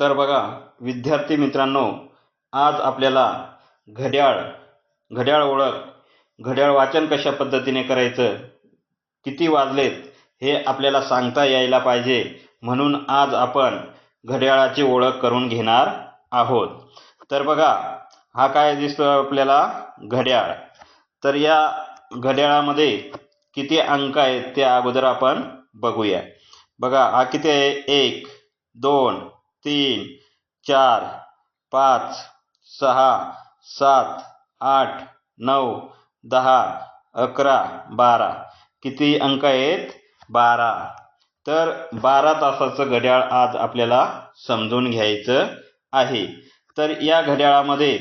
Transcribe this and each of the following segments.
तर बघा विद्यार्थी मित्रांनो आज आपल्याला घड्याळ घड्याळ ओळख घड्याळ वाचन कशा पद्धतीने करायचं किती वाजलेत हे आपल्याला सांगता यायला पाहिजे. म्हणून आज आपण घड्याळाची ओळख करून घेणार आहोत. तर बघा हा काय दिसतो आपल्याला? घड्याळ. तर या घड्याळामध्ये किती अंक आहेत ते अगोदर आपण बघूया. बघा हा किती आहे? एक दोन तीन चार पाच सहा सात आठ नऊ दहा अकरा बारा. किती अंक आहेत? बारा. तर बारा तासाचं घड्याळ आज आपल्याला समजून घ्यायचं आहे. तर या घड्याळामध्ये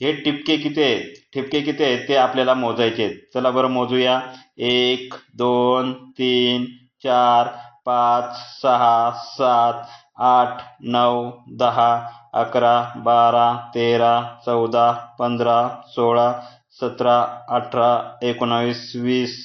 हे ठिपके किती आहेत? ठिपके किती आहेत ते आपल्याला मोजायचे आहेत. चला बरं मोजूया. एक दोन तीन चार पाच सहा सात आठ नऊ दहा अकरा बारा तेरा चौदा पंधरा सोळा सतरा अठरा एकोणावीस वीस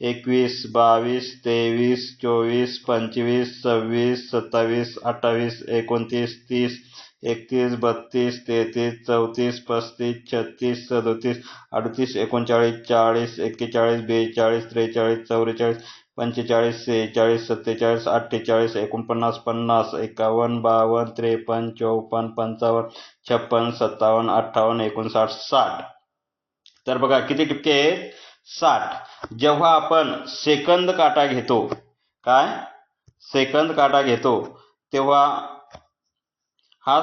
एकवीस बावीस तेवीस चोवीस पंचवीस सव्वीस सत्तावीस अठ्ठावीस एकोणतीस तीस एकतीस बत्तीस तेहतीस चौतीस पस्तीस छत्तीस सदोतीस अडतीस एकोणचाळीस चाळीस एक्केचाळीस बेचाळीस त्रेचाळीस चौवेचाळीस पंचेचाळीस सेहेचाळीस सत्तेचाळीस अठ्ठेचाळीस एकोणपन्नास पन्नास एकावन्न बावन्न त्रेपन्न चौपन्न पंचावन्न छप्पन्न सत्तावन्न अठ्ठावन्न एकोणसाठ साठ. तर बघा किती टक्के आहेत? साठ. जेव्हा आपण सेकंद काटा घेतो काय? सेकंद काटा घेतो तेव्हा हा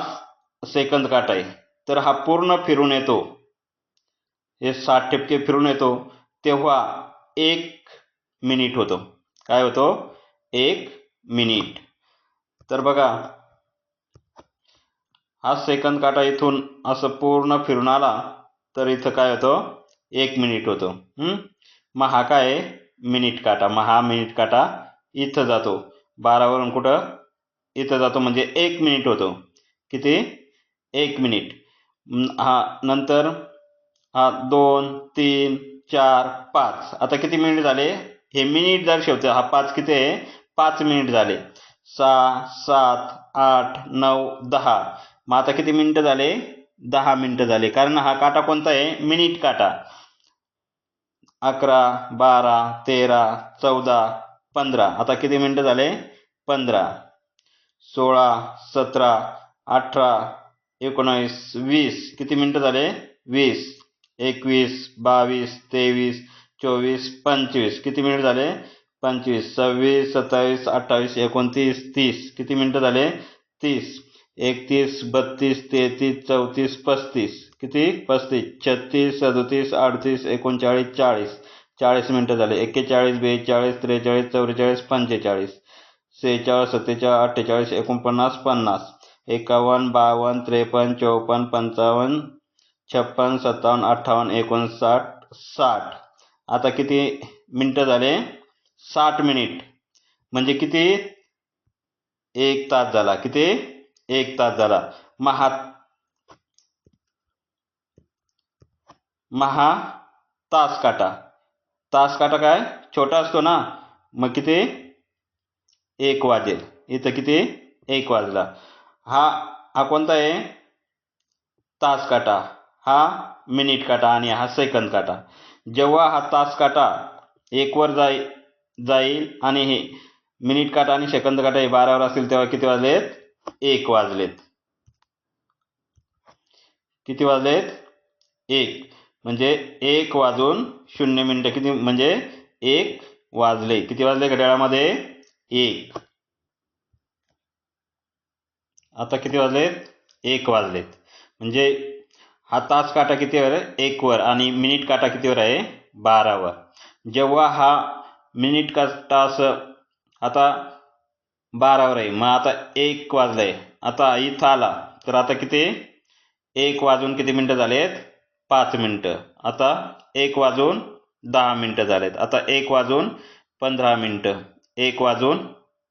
सेकंद काटा आहे. तर हा पूर्ण फिरून येतो. हे साठ टक्के फिरून येतो. तेव्हा एक मिनिट होतो. काय होतो? एक मिनिट. तर बघा हा सेकंद काटा इथून असं पूर्ण फिरून आला तर इथं काय होतं? एक मिनिट होतो. मग हा काय आहे? मिनिट काटा. मग हा मिनिट काटा इथं जातो. बारावरून कुठं? इथं जातो. म्हणजे एक मिनिट होतो. किती? एक मिनिट. हा नंतर हा दोन तीन चार पाच. आता किती मिनिट झाले? हे मिनिट दर्शवतं हा पाच किती आहे? पाच मिनिट झाले. सहा सात आठ नऊ दहा. मग आता किती मिनिटं झाले? दहा मिनिटं झाले. कारण हा काटा कोणता आहे? मिनिट काटा. अकरा बारा तेरा चौदा पंधरा. आता किती मिनिटं झाले? पंधरा. सोळा सतरा अठरा एकोणावीस वीस. किती मिनिटं झाले? वीस. एकवीस बावीस तेवीस चोवीस पंचवीस. किती मिनिट झाले? पंचवीस सव्वीस सत्तावीस अठ्ठावीस एकोणतीस तीस. किती मिनिटं झाले? तीस. एकतीस बत्तीस तेहतीस चौतीस पस्तीस. किती? पस्तीस. छत्तीस सदोतीस अडतीस एकोणचाळीस चाळीस. चाळीस मिनिटं झाले. एक्केचाळीस बेचाळीस त्रेचाळीस चौवेचाळीस पंचेचाळीस. सेहेचाळीस सत्तेचाळीस अठ्ठेचाळीस एकोणपन्नास पन्नास. एकावन्न बावन्न त्रेपन्न चौपन्न पंचावन्न छप्पन्न सत्तावन्न अठ्ठावन्न एकोणसाठ साठ. आता किती मिनटं झाले? साठ मिनिट. म्हणजे किती? एक तास झाला. किती? एक तास झाला. महा महा तास काटा तास काटा काय? छोटा असतो ना? मग किती? एक वाजेल. इथं किती? एक वाजला. हा हा कोणता आहे? तास काटा हा मिनिट काटा आणि हा सेकंद काटा. जेव्हा हा तास काटा एकवर जाई जाईल आणि हे मिनिट काटा आणि सेकंद काटा हे बारावर असतील तेव्हा किती वाजलेत? एक वाजलेत. किती वाजलेत? एक. म्हणजे एक वाजून शून्य मिनिटं. किती? म्हणजे एक वाजले. किती वाजले घड्याळामध्ये? एक. आता किती वाजलेत? एक वाजलेत. म्हणजे हा तास काटा कितीवर आहे? एकवर आणि मिनिट काटा कितीवर आहे? बारावर जेव्हा हा मिनिट का तास आता बारावर आहे. मग आता एक वाजलंय. आता इथं आला. तर आता किती? एक वाजून किती मिनटं झालेत? पाच मिनटं. आता एक वाजून दहा मिनटं झालेत. आता एक वाजून पंधरा मिनटं. एक वाजून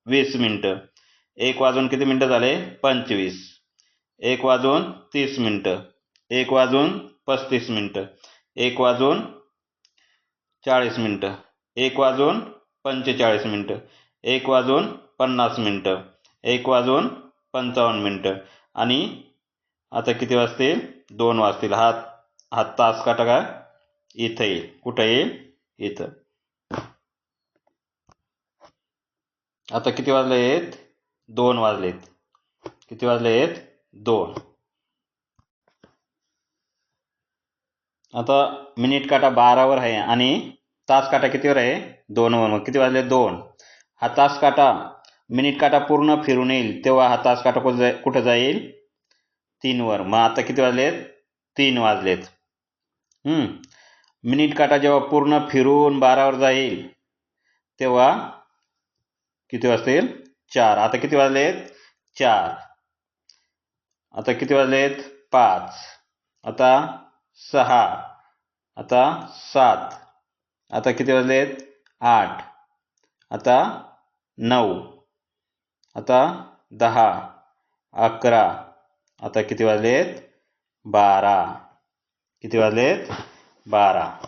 वीस मिनटं. एक वाजून किती मिनटं झाले? पंचवीस. एक वाजून तीस मिनटं. एक वाजून पस्तीस मिनटं. एक वाजून चाळीस मिनटं. एक वाजून पंचेचाळीस मिनटं. एक वाजून पन्नास मिनटं. एक वाजून पंचावन्न मिनटं. आणि आता किती वाजतील? दोन वाजतील. हा हा तास काटा का? इथं येईल. कुठं येईल? इथं. आता किती वाजले आहेत? दोन वाजलेत. किती वाजले आहेत? दोन. आता मिनिट काटा बारावर आहे आणि तास काटा कितीवर आहे? दोनवर. मग किती वाजले? दोन. हा तास काटा मिनिट काटा पूर्ण फिरून येईल तेव्हा हा तास काटा कुठं जाई कुठं जाईल? तीनवर. मग आता किती वाजलेत? तीन वाजलेत. मिनिट काटा जेव्हा पूर्ण फिरून बारावर जाईल तेव्हा किती वाजतील? चार. आता किती वाजलेत? चार. आता किती वाजलेत? पाच. आता सहा. आता सात. आता किती वाजले आहेत आठ. आता नऊ. आता दहा. अकरा. आता किती वाजले आहेत बारा. किती वाजलेत? बारा.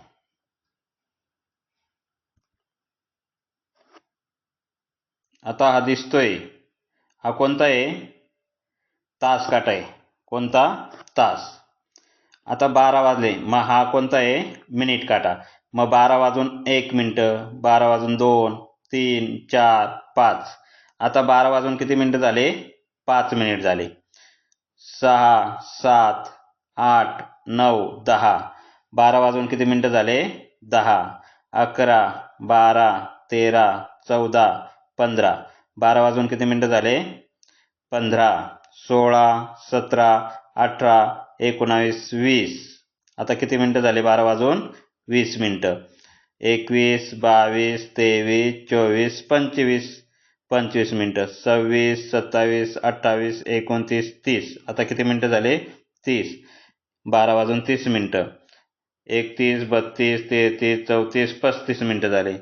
आता हा दिसतोय. हा कोणता आहे? तास काटा आहे. कोणता? तास. आता बारा वाजले. मग हा कोणता आहे? मिनिट काटा. मग बारा वाजून एक मिनटं बारा वाजून दोन तीन चार पाच. आता बारा वाजून किती मिनटं झाले? पाच मिनिट झाले. सहा सात आठ नऊ दहा. बारा वाजून किती मिनटं झाले? दहा. अकरा बारा तेरा चौदा पंधरा. बारा वाजून किती मिनटं झाले? पंधरा सोळा सतरा अठरा एकोणावीस वीस. आता किती मिनटं झाले? बारा वाजून वीस मिनटं. एकवीस बावीस तेवीस चोवीस पंचवीस. पंचवीस मिनटं. सव्वीस सत्तावीस अठ्ठावीस एकोणतीस तीस. आता किती मिनटं झाले? तीस. बारा वाजून तीस मिनटं. एकतीस बत्तीस तेहतीस चौतीस पस्तीस मिनटं झाले.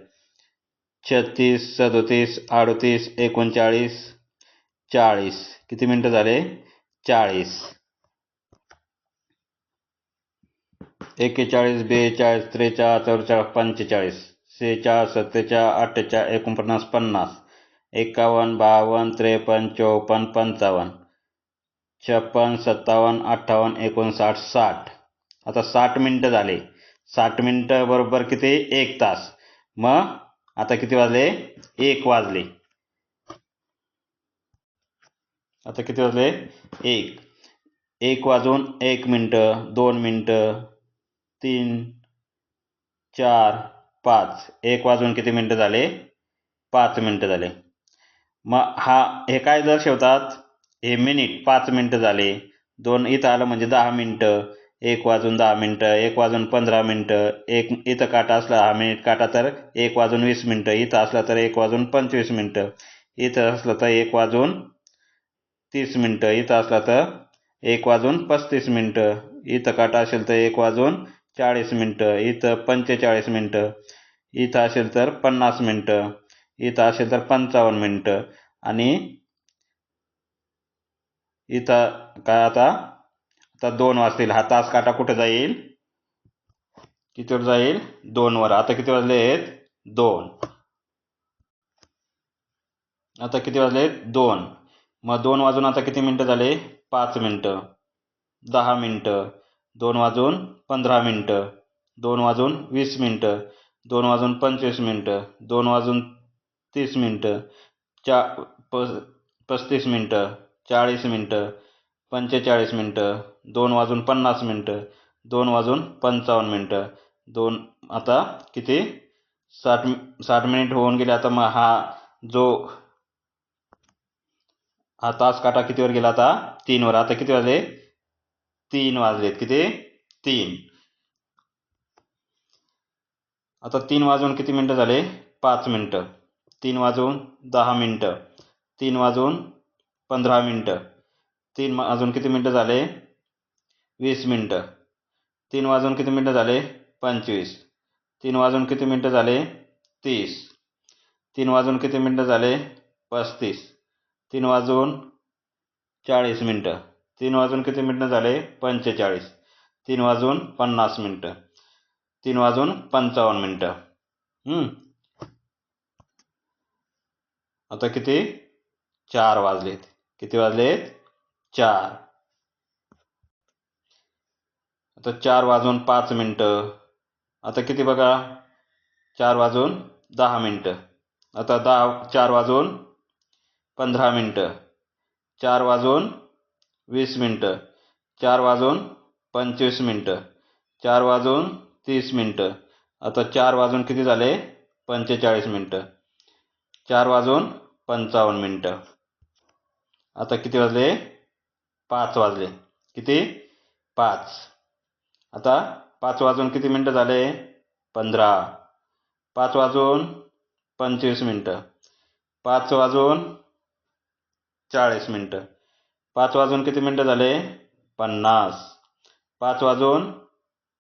छत्तीस सदोतीस अडतीस एकोणचाळीस चाळीस. किती मिनटं झाले? चाळीस. एक्केचाळीस बेचाळीस त्रेचाळीस चौवेचाळीस पंचेचाळीस सेहेचाळीस सत्तेचाळीस अठ्ठेचाळीस एकोणपन्नास पन्नास एकावन्न बावन्न त्रेपन्न चौपन्न पंचावन्न छप्पन सत्तावन्न अठ्ठावन्न एकोणसाठ साठ. आता साठ मिनटं झाले. साठ मिनटं बरोबर किती? एक तास. मग आता किती वाजले? एक वाजले. आता किती वाजले? एक. एक वाजून एक मिनटं दोन मिनटं तीन चार पाच. एक वाजून किती मिनटं झाले? पाच मिनटं झाले. मग हा हे काय दर्शवतात हे मिनिट पाच मिनटं झाले. दोन इथं आलं म्हणजे दहा मिनटं. एक वाजून दहा मिनटं. एक वाजून पंधरा मिनटं. एक इथं काटा असला हा मिनिट काटा तर एक वाजून वीस मिनटं. इथं असला तर एक वाजून पंचवीस मिनटं. इथं असलं तर एक वाजून तीस मिनटं. इथं असला तर एक वाजून पस्तीस मिनटं. इथं काटा असेल तर एक वाजून चाळीस मिनटं इथं पंचेचाळीस मिनटं इथं असेल तर पन्नास मिनटं इथं असेल तर पंचावन्न मिनटं आणि इथं काय आता आता दोन वाजतील. हा तास काटा कुठं जाईल? कितीवर जाईल? दोनवर आता किती वाजले आहेत? दोन. आता किती वाजले आहेत? दोन. मग दोन वाजून आता किती मिनटं झाले? पाच मिनटं. दहा मिनटं. दोन वाजून पंधरा मिनटं दोन वाजून वीस मिनटं दोन वाजून पंचवीस मिनटं दोन वाजून तीस मिनटं चा प पस्तीस मिनटं चाळीस मिनटं पंचेचाळीस मिनटं दोन वाजून पन्नास मिनटं दोन वाजून पंचावन्न मिनटं दोन आता किती? साठ साठ मिनिट होऊन गेले आता मग हा जो हा तास काटा कितीवर गेला आता? तीनवर. आता किती वाजले? तीन वाजलेत. किती? तीन. आता तीन वाजून किती मिनटं झाले? पाच मिनटं. तीन वाजून दहा मिनटं. तीन वाजून पंधरा मिनटं. तीन वाजून किती मिनटं झाले? वीस मिनटं. तीन वाजून किती मिनटं झाले? पंचवीस. तीन वाजून किती मिनटं झाले? तीस. तीन वाजून किती मिनटं झाले? पस्तीस. तीन वाजून चाळीस मिनटं. तीन वाजून किती मिनटं झाले? पंचेचाळीस. तीन वाजून पन्नास मिनटं. तीन वाजून पंचावन्न मिनटं. आता किती? चार वाजलेत. किती वाजलेत? चार. आता चार वाजून पाच मिनटं. आता किती बघा? चार वाजून दहा मिनटं. आता दहा चार वाजून पंधरा मिनटं. चार वाजून वीस मिनटं. चार वाजून पंचवीस मिनटं. चार वाजून तीस मिनटं. आता चार वाजून किती झाले? पंचेचाळीस मिनटं. चार वाजून पंचावन्न मिनटं. आता किती वाजले? पाच वाजले. किती? पाच. आता पाच वाजून किती मिनटं झाले? पंधरा. पाच वाजून पंचवीस मिनटं. पाच वाजून चाळीस मिनटं. पाच वाजून किती मिनटं झाले? पन्नास. पाच वाजून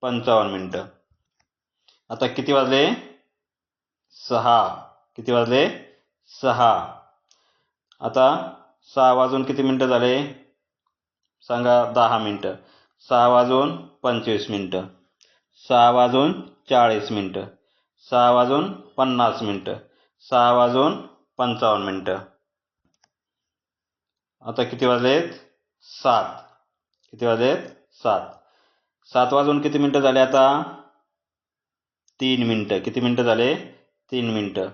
पंचावन्न मिनटं. आता किती वाजले? सहा. किती वाजले? सहा. आता सहा वाजून किती मिनटं झाले? सांगा दहा मिनटं. सहा वाजून पंचवीस मिनटं. सहा वाजून चाळीस मिनटं. सहा वाजून पन्नास मिनटं. सहा वाजून पंचावन्न मिनटं. आता किती वाजलेत? सात. किती वाजलेत? सात. सात वाजून किती मिनटं झाले आता? तीन मिनटं. किती मिनटं झाले? तीन मिनटं.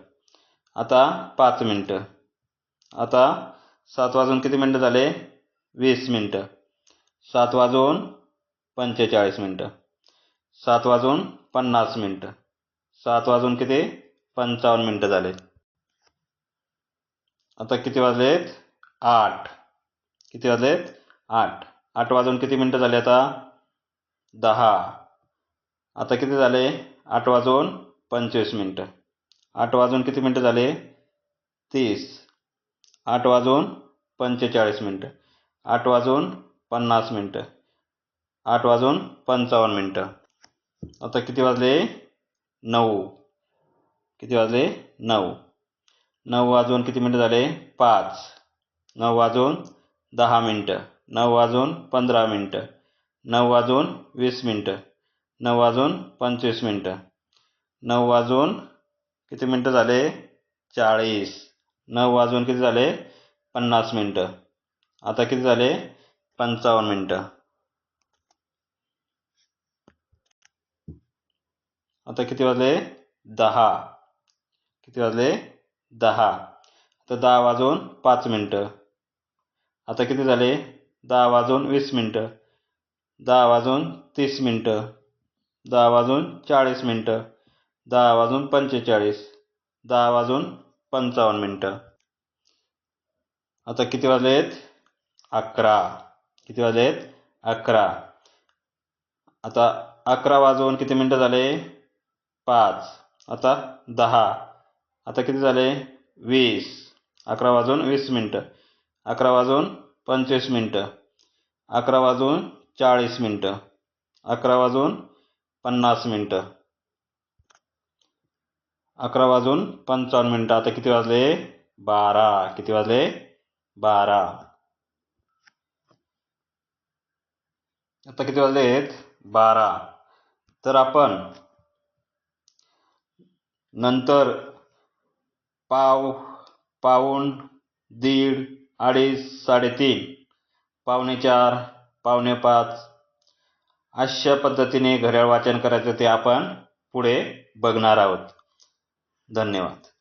आता पाच मिनटं. आता सात वाजून किती मिनटं झाले? वीस मिनटं. सात वाजून पंचेचाळीस मिनटं. सात वाजून पन्नास मिनटं. सात वाजून किती? पंचावन्न मिनटं झाले. आता किती वाजलेत? आठ. किती वाजले आठ. आठ वाजून किती मिनटं झाले आता? दहा. आता किती झाले? आठ वाजून पंचवीस मिनटं. आठ वाजून किती मिनटं झाले? तीस. आठ वाजून पंचेचाळीस मिनटं. आठ वाजून पन्नास मिनटं. आठ वाजून पंचावन्न मिनटं. आता किती वाजले? नऊ. किती वाजले? नऊ. नऊ वाजून किती मिनटं झाले? पाच. नऊ वाजून दहा मिनटं. नऊ वाजून पंधरा मिनटं. नऊ वाजून वीस मिनटं. नऊ वाजून पंचवीस मिनटं. नऊ वाजून किती मिनटं झाले? चाळीस. नऊ वाजून किती झाले? पन्नास मिनटं. आता किती झाले? पंचावन्न मिनटं. आता किती वाजले? दहा. किती वाजले? दहा. आता दहा वाजून पाच मिनटं. आता किती झाले? दहा वाजून वीस मिनटं. दहा वाजून तीस मिनटं. दहा वाजून चाळीस मिनटं. दहा वाजून पंचेचाळीस. दहा वाजून पंचावन्न मिनटं. आता किती वाजले आहेत अकरा. किती वाजले आहेत अकरा. आता अकरा वाजून किती मिनटं झाले? पाच. आता दहा. आता किती झाले? वीस. अकरा वाजून वीस मिनटं. अकरा वाजून पंचवीस मिनटं. अकरा वाजून चाळीस मिनटं. अकरा वाजून पन्नास मिनटं. अकरा वाजून पंचावन्न मिनटं. आता किती वाजले? बारा. किती वाजले? बारा. आता किती वाजलेत? बारा. तर आपण नंतर पाव पाऊण दीड अडीच साडेतीन. पावणे चार पावणे पाच. अशा पद्धतीने घड्याळ वाचन करायचं ते आपण पुढे बघणार आहोत. धन्यवाद.